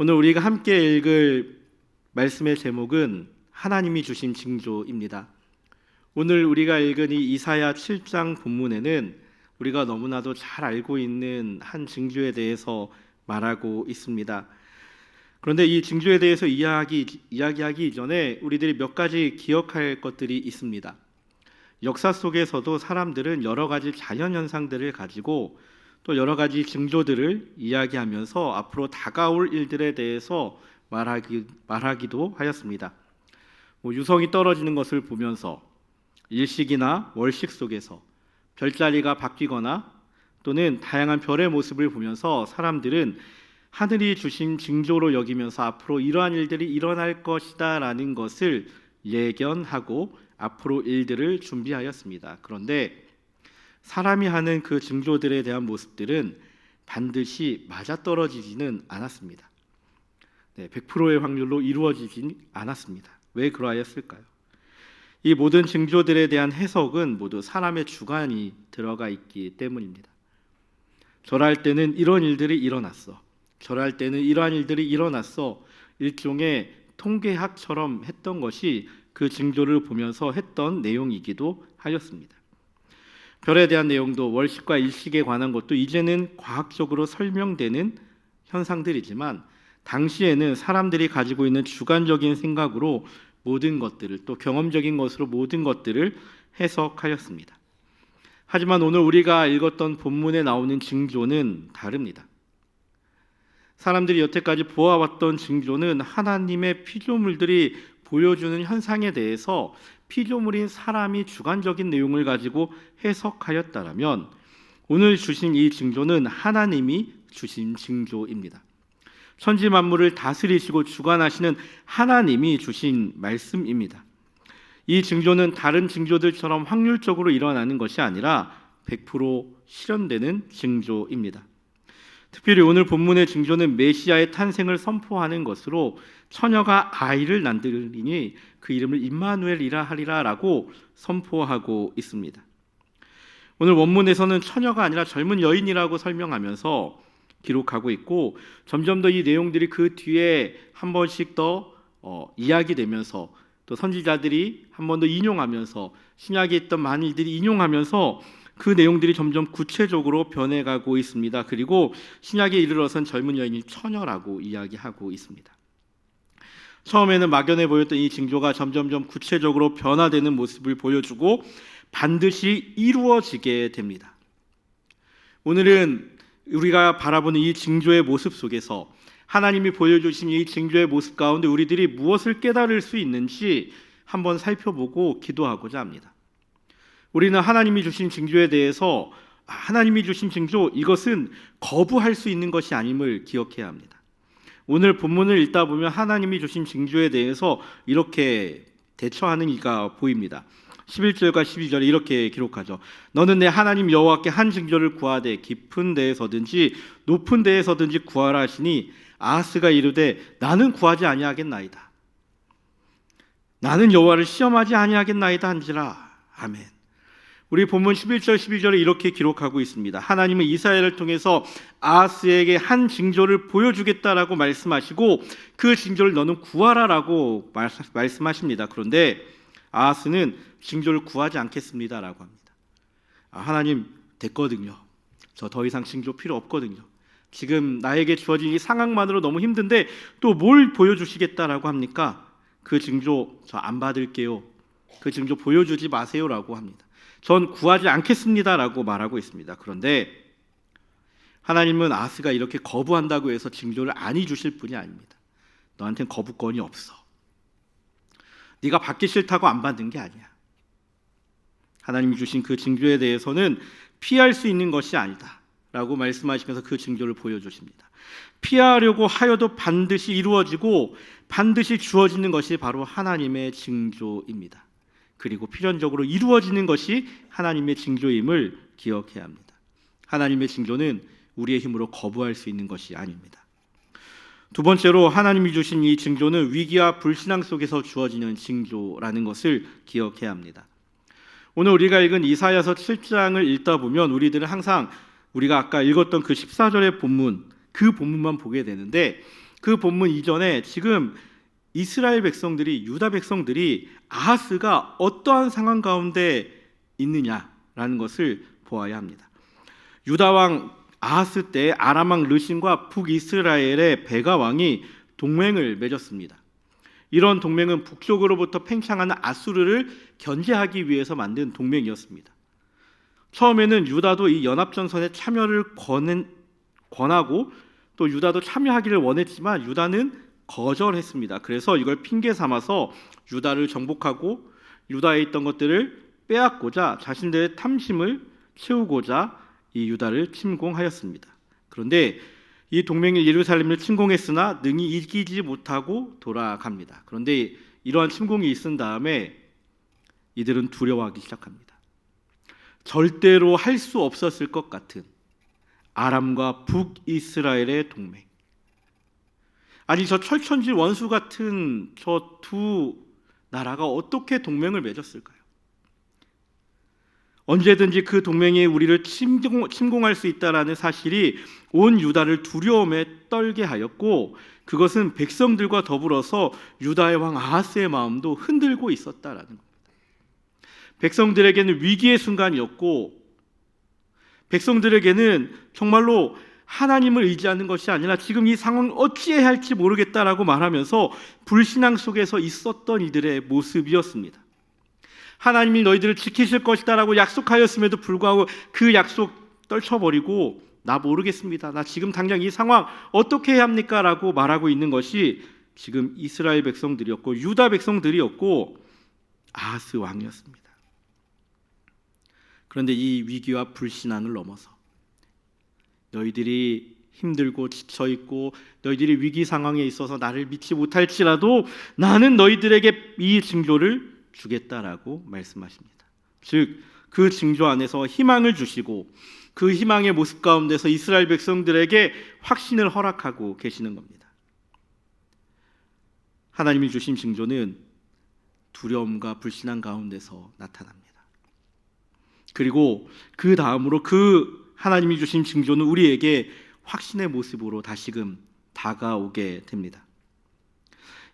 오늘 우리가 함께 읽을 말씀의 제목은 하나님이 주신 징조입니다. 오늘 우리가 읽은 이 이사야 7장 본문에는 우리가 너무나도 잘 알고 있는 한 징조에 대해서 말하고 있습니다. 그런데 이 징조에 대해서 이야기, 이야기하기 이전에 우리들이 몇 가지 기억할 것들이 있습니다. 역사 속에서도 사람들은 여러 가지 자연 현상들을 가지고 또 여러 가지 징조들을 이야기하면서 앞으로 다가올 일들에 대해서 말하기, 말하기도 하였습니다. 뭐 유성이 떨어지는 것을 보면서 일식이나 월식 속에서 별자리가 바뀌거나 또는 다양한 별의 모습을 보면서 사람들은 하늘이 주신 징조로 여기면서 앞으로 이러한 일들이 일어날 것이다라는 것을 예견하고 앞으로 일들을 준비하였습니다. 그런데 사람이 하는 그 징조들에 대한 모습들은 반드시 맞아떨어지지는 않았습니다. 네, 100%의 확률로 이루어지진 않았습니다. 왜 그러하였을까요? 이 모든 징조들에 대한 해석은 모두 사람의 주관이 들어가 있기 때문입니다. 절할 때는 이런 일들이 일어났어. 절할 때는 이러한 일들이 일어났어. 일종의 통계학처럼 했던 것이 그 징조를 보면서 했던 내용이기도 하였습니다. 별에 대한 내용도 월식과 일식에 관한 것도 이제는 과학적으로 설명되는 현상들이지만 당시에는 사람들이 가지고 있는 주관적인 생각으로 모든 것들을 또 경험적인 것으로 모든 것들을 해석하였습니다. 하지만 오늘 우리가 읽었던 본문에 나오는 징조는 다릅니다. 사람들이 여태까지 보아왔던 징조는 하나님의 피조물들이 보여주는 현상에 대해서 피조물인 사람이 주관적인 내용을 가지고 해석하였다라면 오늘 주신 이 징조는 하나님이 주신 징조입니다. 천지 만물을 다스리시고 주관하시는 하나님이 주신 말씀입니다. 이 징조는 다른 징조들처럼 확률적으로 일어나는 것이 아니라 100% 실현되는 징조입니다. 특별히 오늘 본문의 징조는 메시아의 탄생을 선포하는 것으로 처녀가 아이를 낳으리니 그 이름을 임마누엘이라 하리라라고 선포하고 있습니다. 오늘 원문에서는 처녀가 아니라 젊은 여인이라고 설명하면서 기록하고 있고 점점 더 이 내용들이 그 뒤에 한 번씩 더 어, 이야기되면서 또 선지자들이 한 번 더 인용하면서 신약에 있던 많은 일들이 인용하면서 그 내용들이 점점 구체적으로 변해가고 있습니다. 그리고 신약에 이르러선 젊은 여인이 처녀라고 이야기하고 있습니다. 처음에는 막연해 보였던 이 징조가 점점점 구체적으로 변화되는 모습을 보여주고 반드시 이루어지게 됩니다. 오늘은 우리가 바라보는 이 징조의 모습 속에서 하나님이 보여주신 이 징조의 모습 가운데 우리들이 무엇을 깨달을 수 있는지 한번 살펴보고 기도하고자 합니다. 우리는 하나님이 주신 징조에 대해서 하나님이 주신 징조 이것은 거부할 수 있는 것이 아님을 기억해야 합니다. 오늘 본문을 읽다 보면 하나님이 주신 징조에 대해서 이렇게 대처하는 이가 보입니다. 11절과 12절에 이렇게 기록하죠. 너는 내 하나님 여호와께 한 징조를 구하되 깊은 데에서든지 높은 데에서든지 구하라 하시니 아하스가 이르되 나는 구하지 아니하겠나이다. 나는 여호와를 시험하지 아니하겠나이다 한지라. 아멘. 우리 본문 11절 12절에 이렇게 기록하고 있습니다. 하나님은 이스라엘을 통해서 아하스에게 한 징조를 보여주겠다라고 말씀하시고 그 징조를 너는 구하라라고 말씀하십니다. 그런데 아하스는 징조를 구하지 않겠습니다라고 합니다. 아, 하나님 됐거든요. 저 더 이상 징조 필요 없거든요. 지금 나에게 주어진 이 상황만으로 너무 힘든데 또 뭘 보여주시겠다라고 합니까? 그 징조 저 안 받을게요. 그 징조 보여주지 마세요라고 합니다. 전 구하지 않겠습니다라고 말하고 있습니다. 그런데 하나님은 아스가 이렇게 거부한다고 해서 징조를 아니 주실 분이 아닙니다. 너한테는 거부권이 없어. 네가 받기 싫다고 안 받는 게 아니야. 하나님이 주신 그 징조에 대해서는 피할 수 있는 것이 아니다 라고 말씀하시면서 그 징조를 보여주십니다. 피하려고 하여도 반드시 이루어지고 반드시 주어지는 것이 바로 하나님의 징조입니다. 그리고 필연적으로 이루어지는 것이 하나님의 징조임을 기억해야 합니다. 하나님의 징조는 우리의 힘으로 거부할 수 있는 것이 아닙니다. 두 번째로 하나님이 주신 이 징조는 위기와 불신앙 속에서 주어지는 징조라는 것을 기억해야 합니다. 오늘 우리가 읽은 이사야서 7장을 읽다 보면 우리들은 항상 우리가 아까 읽었던 그 14절의 본문 그 본문만 보게 되는데 그 본문 이전에 지금 이스라엘 백성들이 유다 백성들이 아하스가 어떠한 상황 가운데 있느냐라는 것을 보아야 합니다. 유다 왕 아하스 때 아람 왕 르신과 북이스라엘의 베가 왕이 동맹을 맺었습니다. 이런 동맹은 북쪽으로부터 팽창하는 아수르를 견제하기 위해서 만든 동맹이었습니다. 처음에는 유다도 이 연합전선에 참여를 권하고 또 유다도 참여하기를 원했지만 유다는 거절했습니다. 그래서 이걸 핑계 삼아서 유다를 정복하고 유다에 있던 것들을 빼앗고자 자신들의 탐심을 채우고자 이 유다를 침공하였습니다. 그런데 이 동맹이 예루살렘을 침공했으나 능히 이기지 못하고 돌아갑니다. 그런데 이러한 침공이 있은 다음에 이들은 두려워하기 시작합니다. 절대로 할 수 없었을 것 같은 아람과 북이스라엘의 동맹. 아니 저 철천지 원수 같은 저 두 나라가 어떻게 동맹을 맺었을까요? 언제든지 그 동맹이 우리를 침공, 침공 할 수 있다라는 사실이 온 유다를 두려움에 떨게 하였고 그것은 백성들과 더불어서 유다의 왕 아하스의 마음도 흔들고 있었다라는 겁니다. 백성들에게는 위기의 순간이었고 백성들에게는 정말로 하나님을 의지하는 것이 아니라 지금 이 상황을 어찌해야 할지 모르겠다라고 말하면서 불신앙 속에서 있었던 이들의 모습이었습니다. 하나님이 너희들을 지키실 것이다라고 약속하였음에도 불구하고 그 약속 떨쳐버리고 나 모르겠습니다. 나 지금 당장 이 상황 어떻게 해야 합니까?라고 말하고 있는 것이 지금 이스라엘 백성들이었고 유다 백성들이었고 아하스 왕이었습니다. 그런데 이 위기와 불신앙을 넘어서 너희들이 힘들고 지쳐 있고 너희들이 위기 상황에 있어서 나를 믿지 못할지라도 나는 너희들에게 이 징조를 주겠다라고 말씀하십니다. 즉 그 징조 안에서 희망을 주시고 그 희망의 모습 가운데서 이스라엘 백성들에게 확신을 허락하고 계시는 겁니다. 하나님이 주신 징조는 두려움과 불신앙 가운데서 나타납니다. 그리고 그 다음으로 그 하나님이 주신 징조는 우리에게 확신의 모습으로 다시금 다가오게 됩니다.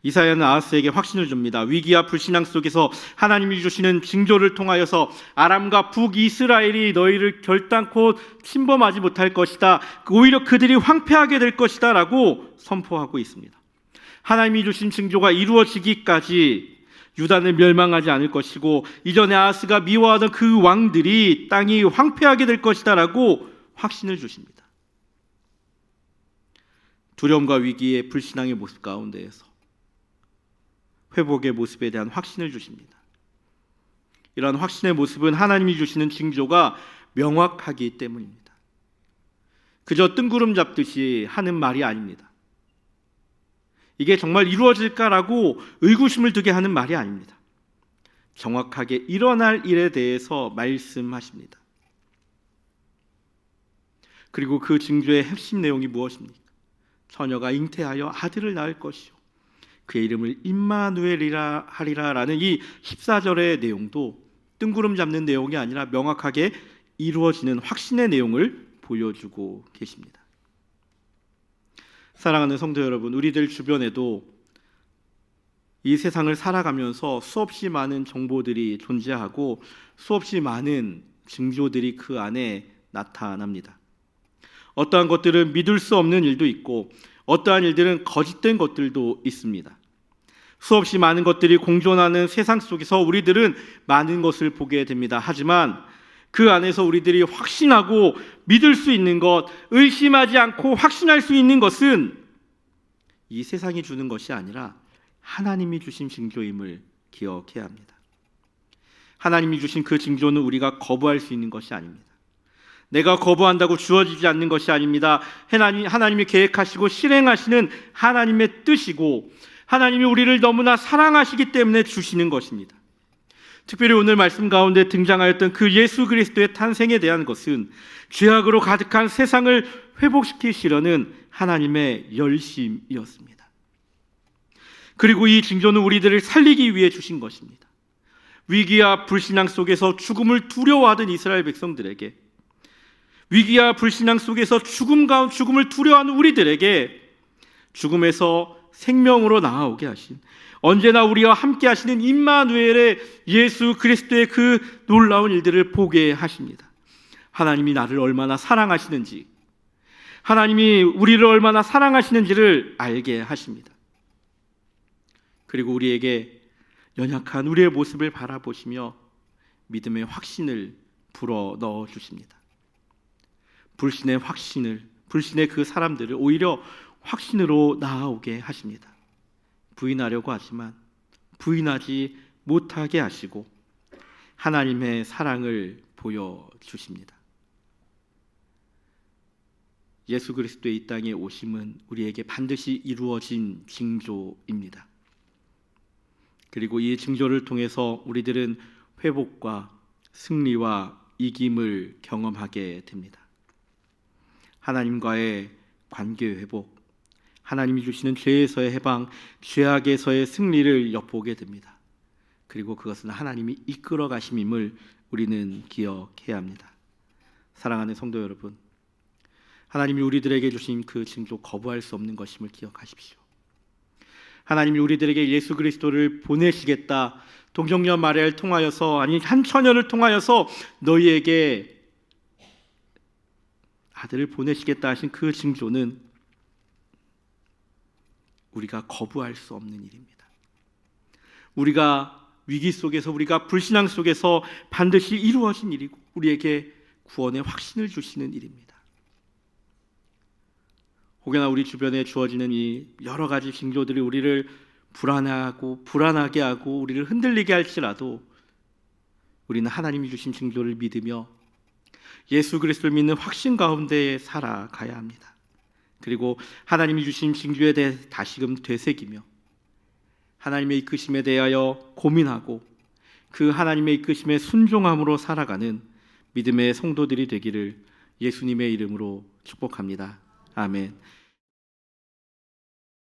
이사야는 아하스에게 확신을 줍니다. 위기와 불신앙 속에서 하나님이 주시는 징조를 통하여서 아람과 북이스라엘이 너희를 결단코 침범하지 못할 것이다. 오히려 그들이 황폐하게 될 것이다라고 선포하고 있습니다. 하나님이 주신 징조가 이루어지기까지 유다는 멸망하지 않을 것이고 이전에 아하스가 미워하던 그 왕들이 땅이 황폐하게 될 것이다라고 확신을 주십니다. 두려움과 위기의 불신앙의 모습 가운데에서 회복의 모습에 대한 확신을 주십니다. 이러한 확신의 모습은 하나님이 주시는 징조가 명확하기 때문입니다. 그저 뜬구름 잡듯이 하는 말이 아닙니다. 이게 정말 이루어질까라고 의구심을 두게 하는 말이 아닙니다. 정확하게 일어날 일에 대해서 말씀하십니다. 그리고 그 징조의 핵심 내용이 무엇입니까? 처녀가 잉태하여 아들을 낳을 것이요. 그의 이름을 임마누엘이라 하리라라는 이 14절의 내용도 뜬구름 잡는 내용이 아니라 명확하게 이루어지는 확신의 내용을 보여주고 계십니다. 사랑하는 성도 여러분, 우리들 주변에도 이 세상을 살아가면서 수없이 많은 정보들이 존재하고 수없이 많은 징조들이 그 안에 나타납니다. 어떠한 것들은 믿을 수 없는 일도 있고 어떠한 일들은 거짓된 것들도 있습니다. 수없이 많은 것들이 공존하는 세상 속에서 우리들은 많은 것을 보게 됩니다. 하지만 그 안에서 우리들이 확신하고 믿을 수 있는 것, 의심하지 않고 확신할 수 있는 것은 이 세상이 주는 것이 아니라 하나님이 주신 징조임을 기억해야 합니다. 하나님이 주신 그 징조는 우리가 거부할 수 있는 것이 아닙니다. 내가 거부한다고 주어지지 않는 것이 아닙니다. 하나님, 하나님이 계획하시고 실행하시는 하나님의 뜻이고 하나님이 우리를 너무나 사랑하시기 때문에 주시는 것입니다. 특별히 오늘 말씀 가운데 등장하였던 그 예수 그리스도의 탄생에 대한 것은 죄악으로 가득한 세상을 회복시키시려는 하나님의 열심이었습니다. 그리고 이 징조는 우리들을 살리기 위해 주신 것입니다. 위기와 불신앙 속에서 죽음을 두려워하던 이스라엘 백성들에게 위기와 불신앙 속에서 죽음 가운 죽음을 두려워하는 우리들에게 죽음에서 생명으로 나아오게 하신 언제나 우리와 함께 하시는 임마누엘의 예수 그리스도의 그 놀라운 일들을 보게 하십니다. 하나님이 나를 얼마나 사랑하시는지 하나님이 우리를 얼마나 사랑하시는지를 알게 하십니다. 그리고 우리에게 연약한 우리의 모습을 바라보시며 믿음의 확신을 불어 넣어 주십니다. 불신의 확신을 불신의 그 사람들을 오히려 확신으로 나아오게 하십니다. 부인하려고 하지만 부인하지 못하게 하시고 하나님의 사랑을 보여 주십니다. 예수 그리스도의 이 땅에 오심은 우리에게 반드시 이루어진 징조입니다. 그리고 이 징조를 통해서 우리들은 회복과 승리와 이김을 경험하게 됩니다. 하나님과의 관계 회복, 하나님이 주시는 죄에서의 해방, 죄악에서의 승리를 엿보게 됩니다. 그리고 그것은 하나님이 이끌어 가심임을 우리는 기억해야 합니다. 사랑하는 성도 여러분, 하나님이 우리들에게 주신 그 징조 거부할 수 없는 것임을 기억하십시오. 하나님이 우리들에게 예수 그리스도를 보내시겠다. 동정녀 마리아를 통하여서 아니 한 처녀를 통하여서 너희에게 아들을 보내시겠다 하신 그 징조는 우리가 거부할 수 없는 일입니다. 우리가 위기 속에서 우리가 불신앙 속에서 반드시 이루어진 일이고 우리에게 구원의 확신을 주시는 일입니다. 혹여나 우리 주변에 주어지는 이 여러 가지 징조들이 우리를 불안하고 불안하게 하고 우리를 흔들리게 할지라도 우리는 하나님이 주신 징조를 믿으며 예수 그리스도를 믿는 확신 가운데 살아가야 합니다. 그리고 하나님이 주신 징조에 대해 다시금 되새기며 하나님의 이끄심에 대하여 고민하고 그 하나님의 이끄심에 순종함으로 살아가는 믿음의 성도들이 되기를 예수님의 이름으로 축복합니다. 아멘.